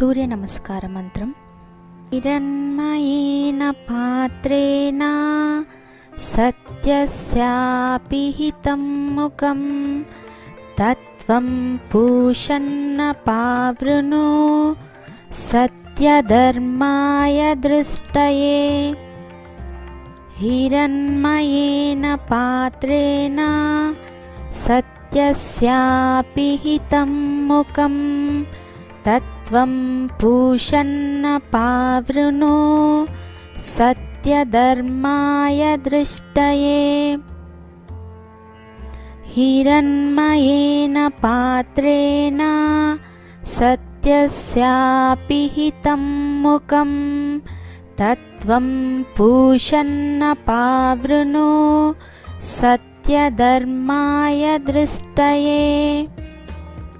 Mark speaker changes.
Speaker 1: సూర్య నమస్కార మంత్రం హిరణ్మయేన పాత్రేణ సత్యస్యాపి హితం ముఖం తత్వం పూషన్న పావృణు సత్యధర్మాయ దృష్టయే हिरण्मयेन पात्रेण सत्यस्यापि हितं मुखं तत्त्वं पूषन्न पावृणु सत्यधर्माय दृष्टये। हिरण्मयेन पात्रेण सत्यस्यापि हितं मुखं तत्त्वं पूषन्न पावृणु सत्यधर्माय दृष्टये